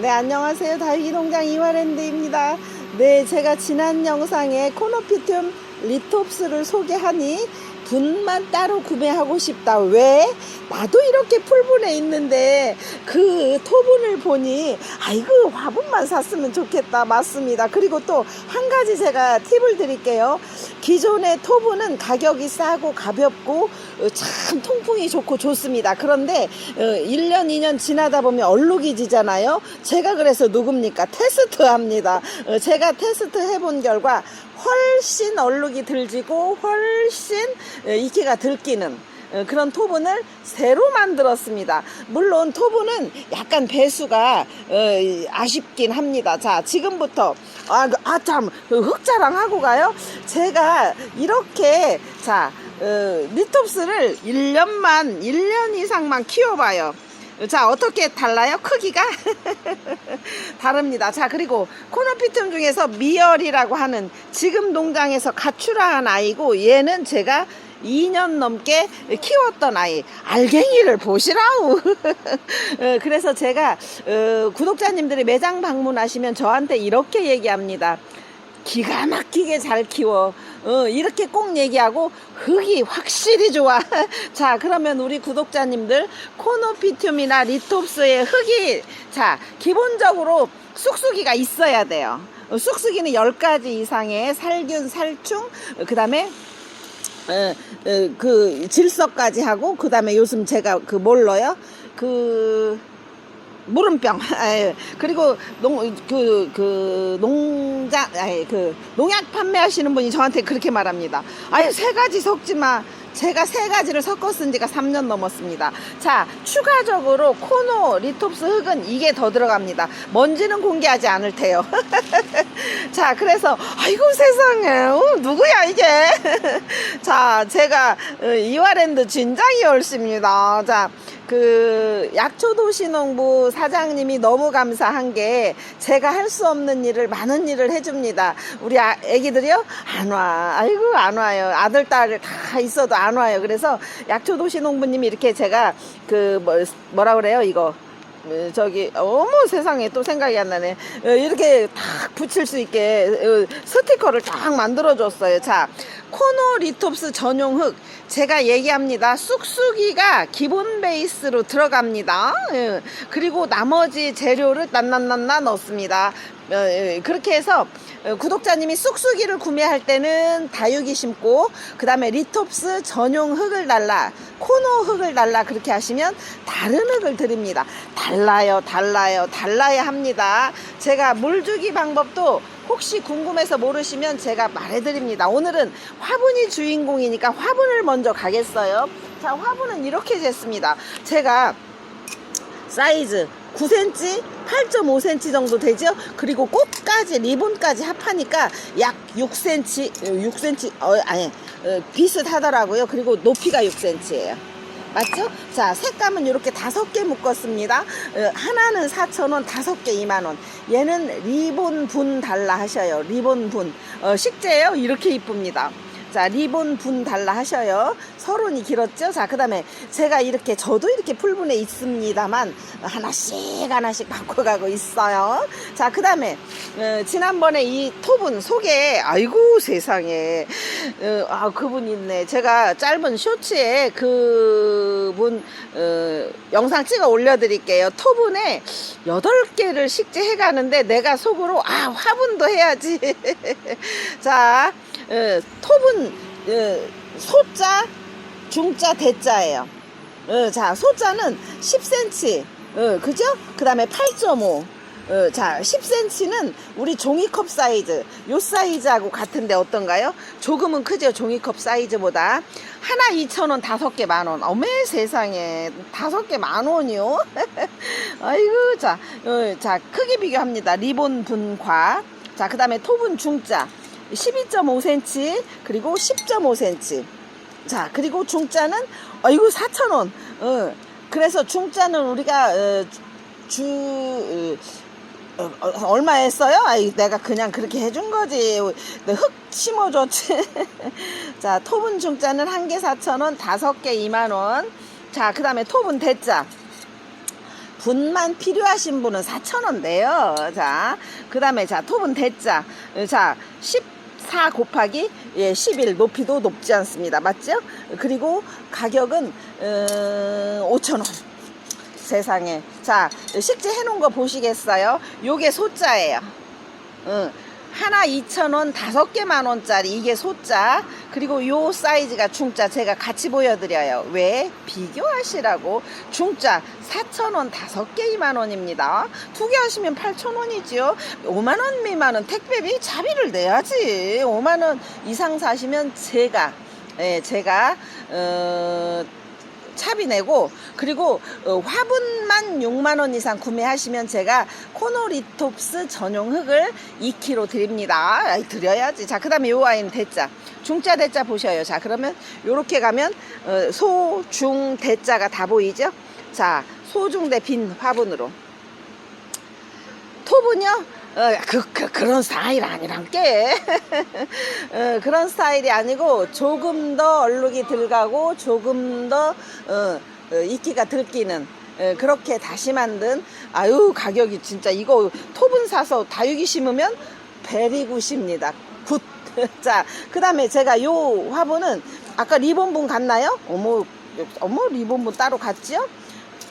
네, 안녕하세요. 다육이 농장 이화랜드입니다. 네, 제가 지난 영상에 코노피툼 리톱스를 소개하니 분만 따로 구매하고 싶다. 왜? 나도 이렇게 풀분에 있는데 그 토분을 보니 아이고 화분만 샀으면 좋겠다. 맞습니다. 그리고 또 한 가지 제가 팁을 드릴게요. 기존의 토분은 가격이 싸고 가볍고 어, 참 통풍이 좋고 좋습니다. 그런데 어, 1년, 2년 지나다 보면 얼룩이 지잖아요. 제가 그래서 누굽니까? 테스트 합니다. 어, 제가 테스트 해본 결과 훨씬 얼룩이 들지고 훨씬 어, 이끼가 들기는 어, 그런 토분을 새로 만들었습니다. 물론 토분은 약간 배수가 어, 아쉽긴 합니다. 자, 지금부터 아, 아 참, 그 흑자랑 하고 가요. 제가 이렇게 자, 어, 리톱스를 1년만 1년 이상만 키워봐요. 자 어떻게 달라요? 크기가? 다릅니다. 자 그리고 코노피툼 중에서 미열이라고 하는 지금 농장에서 가출한 아이고 얘는 제가 2년 넘게 키웠던 아이. 알갱이를 보시라우. 어, 그래서 제가 어, 구독자님들이 매장 방문하시면 저한테 이렇게 얘기합니다. 기가 막히게 잘 키워. 어, 이렇게 꼭 얘기하고 흙이 확실히 좋아. 자, 그러면 우리 구독자님들 코노피툼이나 리톱스의 흙이 자, 기본적으로 쑥쑥이가 있어야 돼요. 어, 쑥쑥이는 10가지 이상의 살균, 살충, 어, 그다음에 어, 어, 그 질석까지 하고 그 다음에 요즘 제가 그 뭘로요? 그 물음병. 아유, 그리고 농, 그, 그, 농장, 아니, 그, 농약 판매하시는 분이 저한테 그렇게 말합니다. 아유, 세 가지 섞지 마. 제가 세 가지를 섞어 쓴 지가 3년 넘었습니다. 자, 추가적으로 코노 리톱스 흙은 이게 더 들어갑니다. 먼지는 공개하지 않을 테요. 자, 그래서, 아이고 세상에, 어, 누구야 이게? 자, 제가 어, 이화랜드 진작이 열심입니다. 자, 그 약초도시농부 사장님이 너무 감사한 게 제가 할 수 없는 일을 많은 일을 해줍니다. 우리 아, 애기들이요 안 와. 아이고 안 와요. 아들 딸 다 있어도 안 와요. 그래서 약초도시농부님이 이렇게 제가 그 뭐, 뭐라 그래요 이거 어, 저기 어머 세상에 또 생각이 안 나네. 어, 이렇게 딱 붙일 수 있게 어, 스티커를 딱 만들어 줬어요. 자 코노 리톱스 전용 흙. 제가 얘기합니다. 쑥쑥이가 기본 베이스로 들어갑니다. 예, 그리고 나머지 재료를 난난난나 넣습니다. 어, 예, 그렇게 해서 어, 구독자님이 쑥쑥이를 구매할 때는 다육이 심고 그 다음에 리톱스 전용 흙을 달라 코노 흙을 달라 그렇게 하시면 다른 흙을 드립니다. 달라요 달라요 달라야 합니다. 제가 물주기 방법도 혹시 궁금해서 모르시면 제가 말해드립니다. 오늘은 화분이 주인공이니까 화분을 먼저 가겠어요. 자 화분은 이렇게 쟀습니다. 제가 사이즈 9cm, 8.5cm 정도 되죠? 그리고 꽃까지 리본까지 합하니까 약 6cm, 6cm, 어, 아니 어, 비슷하더라고요. 그리고 높이가 6cm예요. 맞죠? 자, 색감은 이렇게 다섯 개 묶었습니다. 어, 하나는 4,000원, 다섯 개 2만원. 얘는 리본 분 달라 하셔요. 리본 분. 어, 식재예요. 이렇게 이쁩니다. 자, 리본 분 달라 하셔요. 서론이 길었죠? 자, 그 다음에 제가 이렇게, 저도 이렇게 풀분에 있습니다만, 하나씩 하나씩 바꿔가고 있어요. 자, 그 다음에, 어, 지난번에 이 톱은 소개, 아이고 세상에, 어, 아, 그분 있네. 제가 짧은 쇼츠에 그분, 어, 영상 찍어 올려드릴게요. 톱은에 8개를 식재해 가는데 내가 속으로, 아, 화분도 해야지. 자, 어, 톱은 어, 소자, 중자, 대자예요. 어, 자, 소자는 10cm, 어, 그죠? 그 다음에 8.5. 어, 자, 10cm는 우리 종이컵 사이즈, 요 사이즈하고 같은데 어떤가요? 조금은 크죠, 종이컵 사이즈보다. 하나 2,000원, 다섯 개 만원. 어메 세상에, 다섯 개 만원이요? 아이고, 자, 어, 자, 크기 비교합니다. 리본 분과. 자, 그 다음에 톱은 중자. 12.5cm 그리고 10.5cm 자 그리고 중자는 어이구 4,000원 어, 그래서 중자는 우리가 어, 주 어, 어, 어 얼마 했어요? 아이, 내가 그냥 그렇게 해준 거지. 네, 흙 심어줬지. 자, 톱은 중자는 한 개 4,000원, 다섯 개 2만원. 자, 그 다음에 톱은 대자. 분만 필요하신 분은 4,000원 돼요 자, 그 다음에 자, 톱은 대자. 자, 10 4 곱하기 예, 11 높이도 높지 않습니다. 맞죠? 그리고 가격은 어, 음, 5천원 세상에. 자, 식재 해놓은 거 보시겠어요? 요게 소자예요. 응. 하나 2천 원, 다섯 개 만원짜리. 이게 소자. 그리고 요 사이즈가 중자 제가 같이 보여드려요. 왜? 비교하시라고. 중자 4,000원, 다섯 개 2만 원입니다. 두 개 하시면 8,000원이지요. 5만 원 미만은 택배비 자비를 내야지. 5만 원 이상 사시면 제가 예, 제가 어 차비 내고 그리고 어, 화분만 6만 원 이상 구매하시면 제가 코노리톱스 전용 흙을 2kg 드립니다. 아이, 드려야지. 자, 그다음에 요 아이는 대자. 중자 대자 보셔요. 자, 그러면 요렇게 가면 어, 소, 중, 대자가 다 보이죠? 자, 소중대 빈 화분으로. 톱은요, 어, 그, 그, 그런 스타일 아니란 게. 어, 그런 스타일이 아니고 조금 더 얼룩이 들어가고 조금 더 어, 어, 이끼가 들기는 어, 그렇게 다시 만든 아유 가격이 진짜 이거 톱은 사서 다육이 심으면 베리굿입니다. 굿. 자, 그 다음에 제가 요 화분은 아까 리본분 갔나요? 어머, 어머 리본분 따로 갔지요?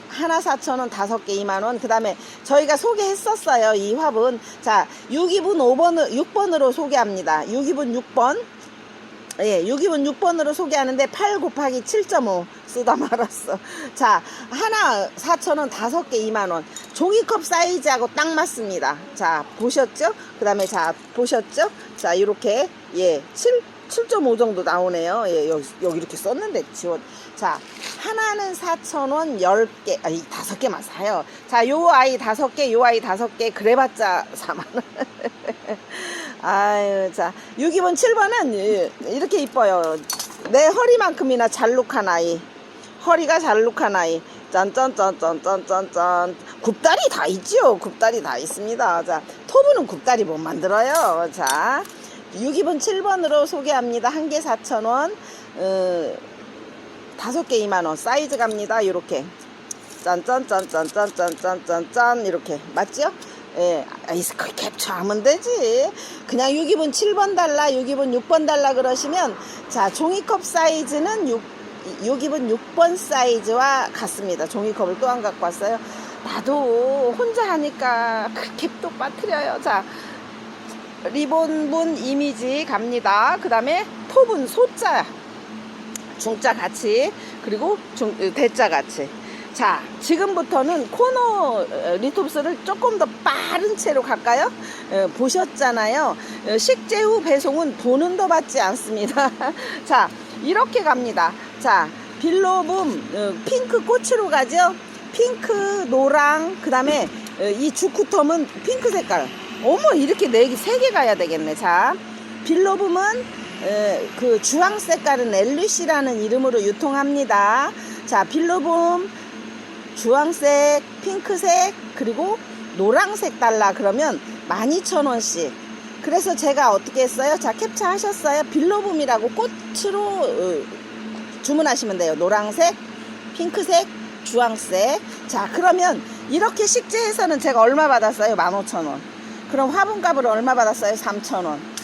하나 4,000원, 다섯 개 2만원. 그 다음에 저희가 소개했었어요. 이 화분. 자, 6기분 5번, 6번으로 소개합니다. 6기분 6번. 예, 6기분 6번으로 소개하는데 8 곱하기 7.5 쓰다 말았어. 자, 하나 4,000원, 다섯 개 2만원. 종이컵 사이즈하고 딱 맞습니다. 자, 보셨죠? 그 다음에 자, 보셨죠? 자, 이렇게, 예, 7, 7.5 정도 나오네요. 예, 여기, 여기 이렇게 썼는데 지원. 자, 하나는 4,000원 10개, 아니, 5개만 사요. 자, 요 아이 5개, 요 아이 5개, 그래봤자 4만원. 아유, 자, 6기본 7번은 이렇게 이뻐요. 내 허리만큼이나 잘룩한 아이. 허리가 잘룩한 아이. 짠짠짠짠짠짠짠. 굽다리 다 있지요. 굽다리 다 있습니다. 자, 토부는 굽다리 못 만들어요. 자, 6기본 7번으로 소개합니다. 한 개 4,000원. 어, 다섯 개 2만 원 사이즈 갑니다. 요렇게 짠짠짠짠짠짠짠짠 이렇게 맞죠? 예, 아이스크림 캡처하면 되지. 그냥 6기분 7번 달라, 6기분 6번 달라 그러시면 자 종이컵 사이즈는 6 6기분 6번 사이즈와 같습니다. 종이컵을 또 안 갖고 왔어요. 나도 혼자 하니까 그렇게 또 빠뜨려요. 자 리본분 이미지 갑니다. 그 다음에 톱은 소자 중자 같이 그리고 중, 대자 같이. 자 지금부터는 코너 어, 리톱스를 조금 더 빠른 채로 갈까요? 어, 보셨잖아요. 어, 식재 후 배송은 돈은 더 받지 않습니다. 자 이렇게 갑니다. 자 빌로붐 어, 핑크 꽃으로 가죠. 핑크 노랑 그 다음에 어, 이 주쿠텀은 핑크 색깔. 어머 이렇게 네개세 개 가야 되겠네. 자 빌로붐은 에, 그 주황 색깔은 엘리시라는 이름으로 유통합니다. 자, 빌로봄 주황색, 핑크색, 그리고 노랑색 달라 그러면 12,000원씩. 그래서 제가 어떻게 했어요? 자, 캡처하셨어요? 빌로봄이라고 꽃으로 어, 주문하시면 돼요. 노랑색, 핑크색, 주황색. 자, 그러면 이렇게 식재해서는 제가 얼마 받았어요? 15,000원. 그럼 화분값을 얼마 받았어요? 3,000원.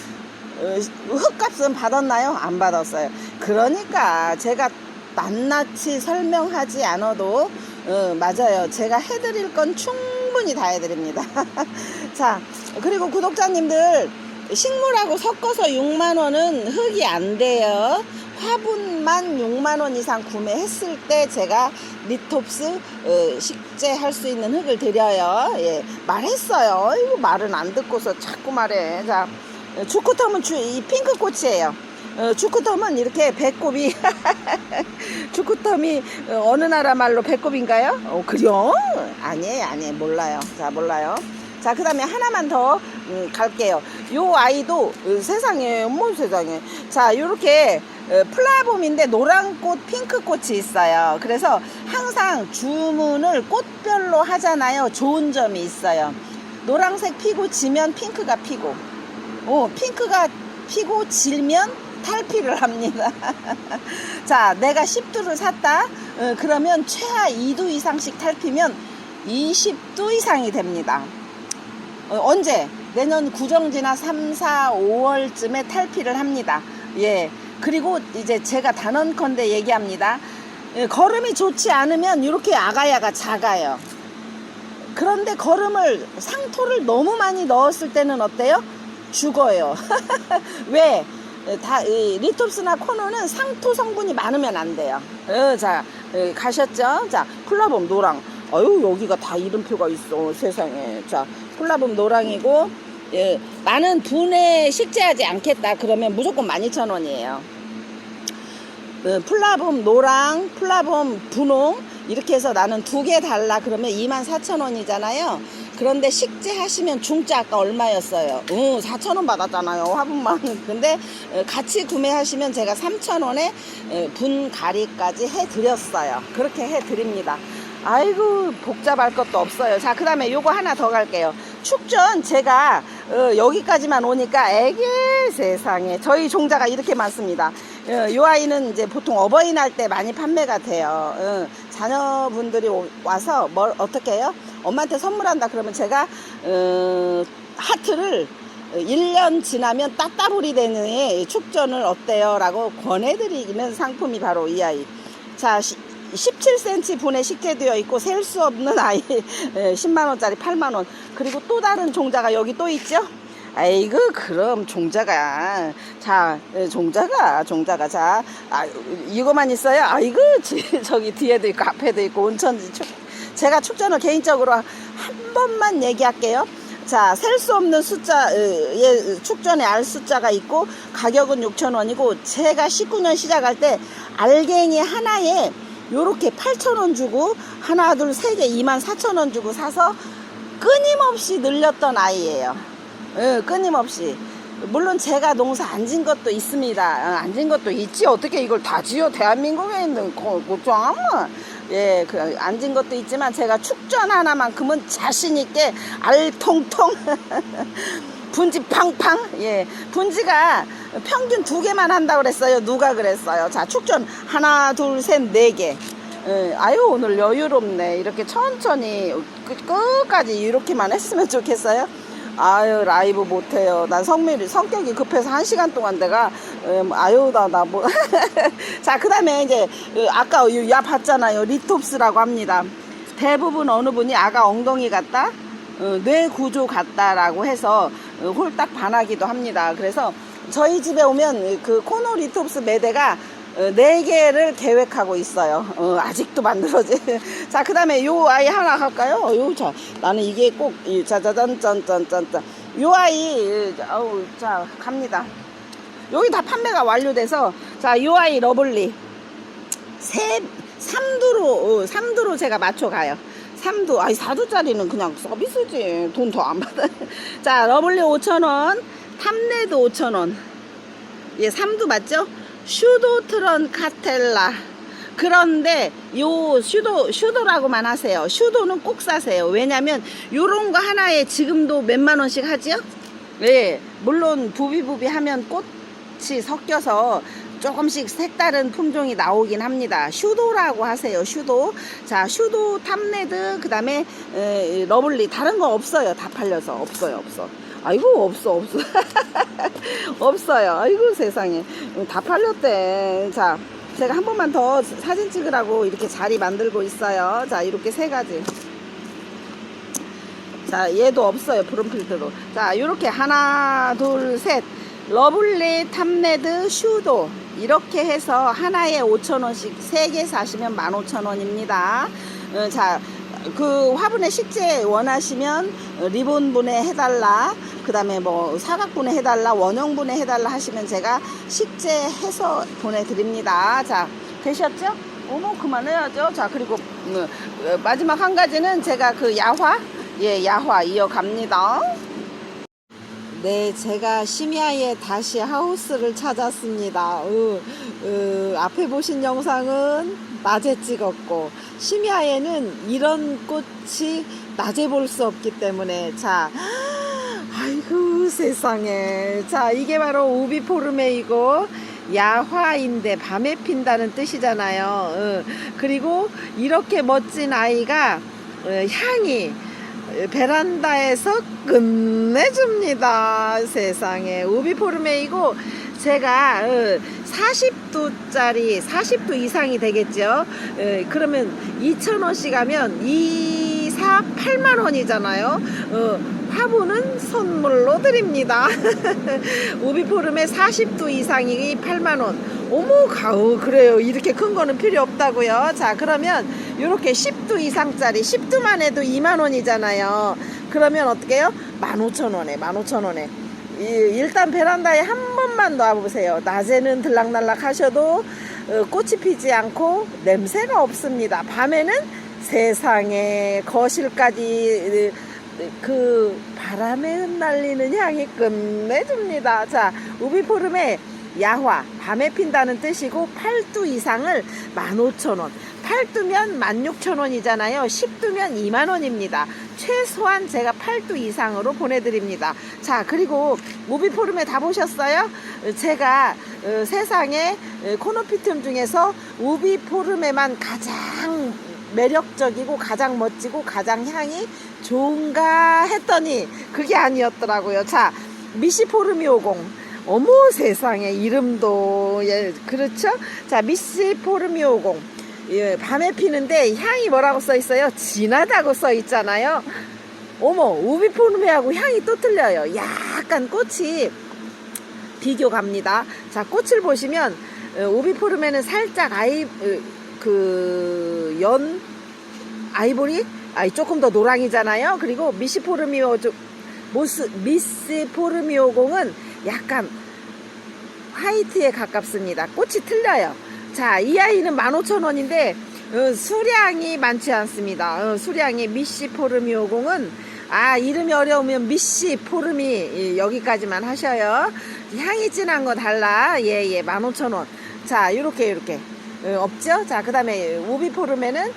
어, 흙값은 받았나요? 안 받았어요. 그러니까 제가 낱낱이 설명하지 않아도 어, 맞아요. 제가 해드릴 건 충분히 다 해드립니다. 자, 그리고 구독자님들 식물하고 섞어서 6만 원은 흙이 안 돼요. 화분만 6만 원 이상 구매했을 때 제가 리톱스 어, 식재 할 수 있는 흙을 드려요. 예, 말했어요. 이거 말은 안 듣고서 자꾸 말해. 자. 주쿠텀은 주, 이 핑크 꽃이에요. 어, 주쿠텀은 이렇게 배꼽이 주쿠텀이 어, 어느 나라 말로 배꼽인가요? 어, 그래요? 아니에요, 아니에요. 몰라요. 자, 몰라요. 자, 그 다음에 하나만 더 음, 갈게요. 요 아이도 어, 세상에, 뭐 세상에. 자, 요렇게 어, 플라봄인데 노란 꽃, 핑크 꽃이 있어요. 그래서 항상 주문을 꽃별로 하잖아요. 좋은 점이 있어요. 노란색 피고 지면 핑크가 피고 어, 핑크가 피고 질면 탈피를 합니다. 자, 내가 10두를 샀다. 어, 그러면 최하 2두 이상씩 탈피면 20도 이상이 됩니다. 어, 언제? 내년 구정지나 3, 4, 5월쯤에 탈피를 합니다. 예. 그리고 이제 제가 단언컨대 얘기합니다. 예, 걸음이 좋지 않으면 이렇게 아가야가 작아요. 그런데 걸음을 상토를 너무 많이 넣었을 때는 어때요? 죽어요. 왜? 예, 다, 이 리톱스나 코노는 상토 성분이 많으면 안 돼요. 어, 자, 예, 가셨죠? 자, 플라범 노랑. 아유, 여기가 다 이름표가 있어, 세상에. 자, 플라범 노랑이고, 예, 나는 분해 식재하지 않겠다. 그러면 무조건 12,000원이에요. 어, 플라범 노랑, 플라범 분홍 이렇게 해서 나는 두 개 달라 그러면 24,000원이잖아요. 그런데 식재 하시면 중짜 아까 얼마였어요? 응, 4,000원 받았잖아요. 화분만. 근데 어, 같이 구매하시면 제가 3,000원에 분가리까지 해드렸어요. 그렇게 해드립니다. 아이고 복잡할 것도 없어요. 자, 그 다음에 요거 하나 더 갈게요. 축전 제가 어, 여기까지만 오니까 애기 세상에 저희 종자가 이렇게 많습니다. 어, 요 아이는 이제 보통 어버이날 때 많이 판매가 돼요. 어, 자녀분들이 오- 와서 뭘 어떻게 해요? 엄마한테 선물한다 그러면 제가 어, 하트를 1년 지나면 따따블이 되는 애 축전을 어때요? 라고 권해드리는 상품이 바로 이 아이. 자, 시- 17cm 분에 식재되어 있고 셀 수 없는 아이 10만원짜리 8만원. 그리고 또 다른 종자가 여기 또 있죠? 아이고 그럼 종자가. 자 예, 종자가 종자가. 자 아, 이거만 있어요? 아이고 지- 저기 뒤에도 있고 앞에도 있고 온천지 축 제가 축전을 개인적으로 한 번만 얘기할게요 자, 셀 수 없는 숫자, 어, 예, 축전에 알 숫자가 있고, 가격은 6,000원이고, 제가 19년 시작할 때, 알갱이 하나에 요렇게 8,000원 주고, 하나, 둘, 세 개 24,000원 주고 사서, 끊임없이 늘렸던 아이예요. 예, 끊임없이. 물론 제가 농사 안 진 것도 있습니다. 어, 안진 것도 있지. 어떻게 이걸 다 지어? 대한민국에 있는 고장하면. 예, 그, 안진 것도 있지만 제가 축전 하나만큼은 자신 있게 알통통. 분지 팡팡. 예, 분지가 평균 두 개만 한다고 그랬어요. 누가 그랬어요? 자, 축전 하나, 둘, 셋, 네 개. 예, 아유 오늘 여유롭네 이렇게 천천히 끝, 끝까지 이렇게만 했으면 좋겠어요 아유 라이브 못해요. 난 성밀이 성격이 급해서 한 시간 동안 내가 음, 아유 나나 뭐 자 그다음에 이제 어, 아까 요- 야 봤잖아요. 리톱스라고 합니다. 대부분 어느 분이 아가 엉덩이 같다? 어, 뇌 구조 같다라고 해서 어, 홀딱 반하기도 합니다. 그래서 저희 집에 오면 그 코노 리톱스 매대가 어, 네 개를 계획하고 있어요. 어, 아직도 만들어지. 자, 그 다음에 요 아이 하나 갈까요? 어, 요, 자, 나는 이게 꼭, 이, 짜자잔, 짠, 짠, 짠, 짠. 요 아이, 어우, 자, 갑니다. 여기 다 판매가 완료돼서, 자, 요 아이 러블리. 세, 3두로, 어, 3두로 제가 맞춰가요. 3두, 아니, 4두짜리는 그냥 서비스지. 돈 더 안 받아. 자, 러블리 5,000원, 탐레도 5,000원. 예, 3두 맞죠? 슈도트런 카텔라. 그런데 요 슈도 슈도라고만 하세요. 슈도는 꼭 사세요. 왜냐면 요런 거 하나에 지금도 몇만 원씩 하지요? 네. 물론 부비부비 하면 꽃이 섞여서 조금씩 색다른 품종이 나오긴 합니다. 슈도라고 하세요. 슈도. 자, 슈도 탐레드 그다음에 에, 러블리 다른 거 없어요. 다 팔려서 없어요. 없어. 아이고 없어 없어. 없어요. 아이고 세상에. 다 팔렸대. 자 제가 한 번만 더 사진 찍으라고 이렇게 자리 만들고 있어요. 자 이렇게 세 가지. 자 얘도 없어요 브론 필드도 자 이렇게 하나 둘 셋. 러블리 탐레드 슈도. 이렇게 해서 하나에 5천원씩 세 개 사시면 15,000원입니다. 어, 자, 그 화분에 식재 원하시면 리본 분해 해달라 그 다음에 뭐 사각 분해 해달라 원형 분해 해달라 하시면 제가 식재 해서 보내드립니다. 자 되셨죠? 어머 그만해야죠. 자 그리고 음, 어, 마지막 한 가지는 제가 그 야화 예 야화 이어갑니다 네, 제가 심야에 다시 하우스를 찾았습니다. 으, 으, 앞에 보신 영상은 낮에 찍었고, 심야에는 이런 꽃이 낮에 볼 수 없기 때문에, 자, 아이고 세상에. 자, 이게 바로 우비포르메이고, 야화인데 밤에 핀다는 뜻이잖아요. 으, 그리고 이렇게 멋진 아이가 어, 향이 어, 베란다에서 끝내줍니다. 세상에 우비포르메이고 제가 40도짜리 40도 이상이 되겠죠. 어, 그러면 2,000원씩 하면 2, 4, 8만 원이잖아요. 어, 화분은 선물로 드립니다. 우비포름에 40도 이상이 8만 원. 어머 가우 그래요. 이렇게 큰 거는 필요 없다고요. 자 그러면 이렇게 10도 이상짜리 10도만 해도 2만 원이잖아요. 그러면 어떻게 해요? 15,000원에 15,000원에 일단 베란다에 한 번만 놔보세요. 낮에는 들락날락 하셔도 어, 꽃이 피지 않고 냄새가 없습니다. 밤에는 세상에 거실까지 어, 그 바람에 흩날리는 향이 끝내줍니다. 자, 우비포름에 야화, 밤에 핀다는 뜻이고 8두 이상을 15,000원. 8두면 16,000원이잖아요. 10두면 2만원입니다. 최소한 제가 8두 이상으로 보내드립니다. 자, 그리고 우비포름에 다 보셨어요? 제가 어, 세상에 어, 코노피툼 중에서 우비포름에만 가장 매력적이고 가장 멋지고 가장 향이 좋은가 했더니 그게 아니었더라고요. 자, 미시포르미오공. 어머 세상에 이름도 예 그렇죠? 자 미시포르미오 공 예, 밤에 피는데 향이 뭐라고 써 있어요? 진하다고 써 있잖아요. 어머 우비포르미하고 향이 또 틀려요. 약간 꽃이 비교 갑니다. 자 꽃을 보시면 어, 우비포르메는 살짝 아이 그 연 아이보리 아 조금 더 노랑이잖아요. 그리고 미시포르미오 모스 미스포르미오공은 약간 화이트에 가깝습니다. 꽃이 틀려요. 자, 이 아이는 15,000원인데 어, 수량이 많지 않습니다. 어, 수량이 미시 포르미오공은 아 이름이 어려우면 미시 포르미 여기까지만 하셔요. 향이 진한 거 달라. 예예 15,000원. 자 이렇게 이렇게 어, 없죠? 자 그다음에 우비포르메는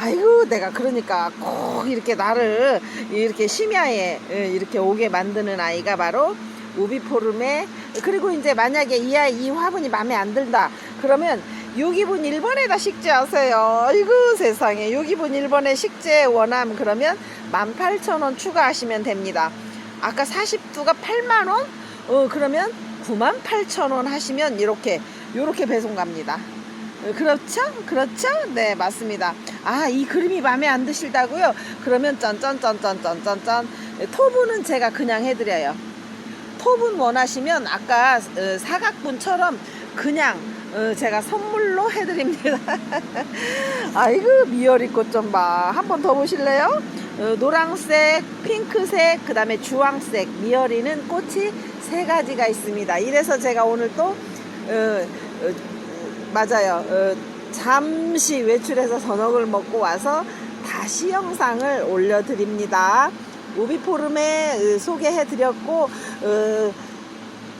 아이고 내가 그러니까 꼭 이렇게 나를 이렇게 심야에 이렇게 오게 만드는 아이가 바로 우비포름에 그리고 이제 만약에 이 이 화분이 마음에 안 든다 그러면 유기분 1번에다 식재하세요 아이고 세상에 유기분 1번에 식재 원함 그러면 18,000원 추가하시면 됩니다 아까 40두가 8만원 어 그러면 98,000원 하시면 이렇게 이렇게 배송 갑니다 그렇죠? 그렇죠? 네, 맞습니다. 아, 이 그림이 마음에 안 드실다고요? 그러면 짠짠짠짠짠짠짠. 토분은 제가 그냥 해드려요. 토분 원하시면 아까 어, 사각분처럼 그냥 어, 제가 선물로 해드립니다. 아이고, 미어리 꽃 좀 봐. 한 번 더 보실래요? 어, 노랑색, 핑크색, 그 다음에 주황색, 미어리는 꽃이 세 가지가 있습니다. 이래서 제가 오늘 또 맞아요. 어, 잠시 외출해서 저녁을 먹고 와서 다시 영상을 올려드립니다. 우비포름에 어, 소개해드렸고 어,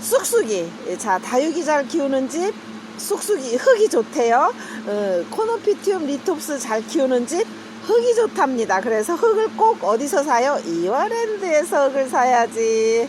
쑥쑥이 자 다육이 잘 키우는 집 쑥쑥이 흙이 좋대요. 어, 코노피티움 리톱스 잘 키우는 집 흙이 좋답니다. 그래서 흙을 꼭 어디서 사요? 이와랜드에서 흙을 사야지.